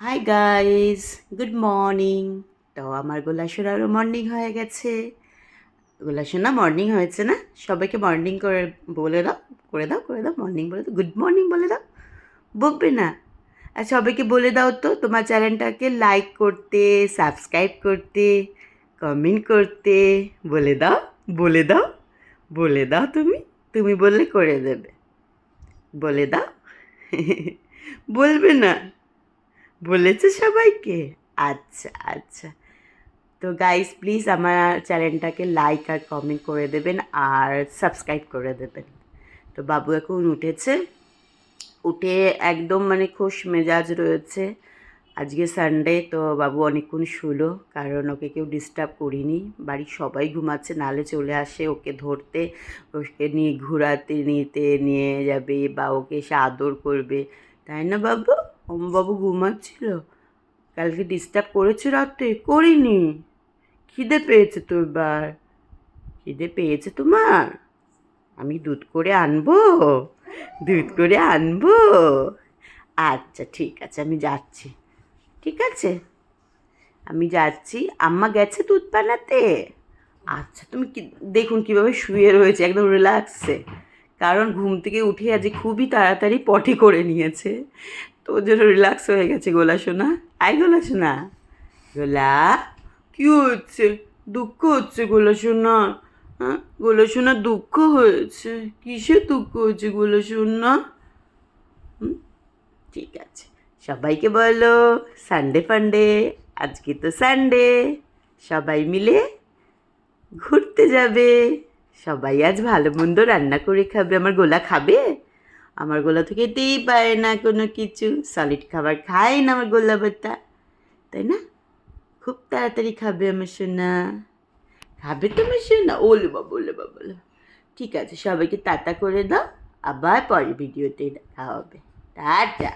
Hi guys good morning তো আমার গোলাসোনারও morning হয়ে গেছে। গোলাসোনা মর্নিং হয়েছে না? সবাইকে মর্নিং করে বলে দাও, করে দাও করে দাও মর্নিং বলে দাও। গুড মর্নিং বলে দাও। বকবে না। আর সবাইকে বলে দাও তো, তোমার চ্যানেলটাকে লাইক করতে সাবস্ক্রাইব করতে কমেন্ট করতে। বলে দাও বলে দাও বলে দাও তুমি। তুমি বললে করে দেবে। বলে দাও। বলবে না। বলেছে সবাইকে? আচ্ছা আচ্ছা। তো গাইস প্লিজ আমার চ্যানেলটাকে লাইক আর কমেন্ট করে দেবেন আর সাবস্ক্রাইব করে দেবেন। তো বাবু এখন উঠেছে। উঠে একদম মানে খুশ মেজাজ রয়েছে। আজকে সানডে তো বাবু অনেকক্ষণ শুলো, কারণ ওকে কেউ ডিস্টার্ব করিনি। বাড়ির সবাই ঘুমাচ্ছে নালে চলে আসে ওকে ধরতে। ওকে নিয়ে ঘোরাতে, নিতে, নিয়ে যাবে বা ওকে এসে আদর করবে। তাই না বাবু? বাবু ঘুমাচ্ছিল। কালকে ডিস্টার্ব করেছে রাতে? করিনি। খিদে পেয়েছে তো এবার খিদে পেয়েছে তোমার? আমি দুধ করে আনব? দুধ করে আনব? আচ্ছা ঠিক আছে, আমি যাচ্ছি। ঠিক আছে? আমি যাচ্ছি। আম্মা গেছে দুধ বানাতে? আচ্ছা তুমি কি, দেখুন কীভাবে শুয়ে রয়েছে, একদম রিল্যাক্সে কারণ ঘুম থেকে উঠে আজ খুবই তাড়াতাড়ি পটি করে নিয়েছে। তো ওর জন্য রিল্যাক্স হয়ে গেছে গোলা সোনা। আয় গোলা সোনা। গোলা, কী হচ্ছে? দুঃখ হচ্ছে গোলা সোনা। হ্যাঁ? গোলা সোনা দুঃখ হয়েছে। কিসের দুঃখ হচ্ছে গোলা সোনা? ঠিক আছে। সবাইকে বলো সানডে ফান্ডে, আজকে তো সানডে সবাই মিলে ঘুরতে যাবে। সবাই আজ ভালো মন্দ রান্না করে খাবে। আমার গোলা খাবে? আমার গোলা থেকে খেতেই পারে না কোনো কিছু। সলিড খাবার খায় না আমার গোলা ভর্তা। তাই না? খুব তাড়াতাড়ি খাবে আমার সোনা। খাবে তো আমার সোনা। ওলে বাবা ওলে বাবা ঠিক আছে, সবাইকে তাতা করে দাও। আবার পরের ভিডিওতে দেখা হবে। টাটা।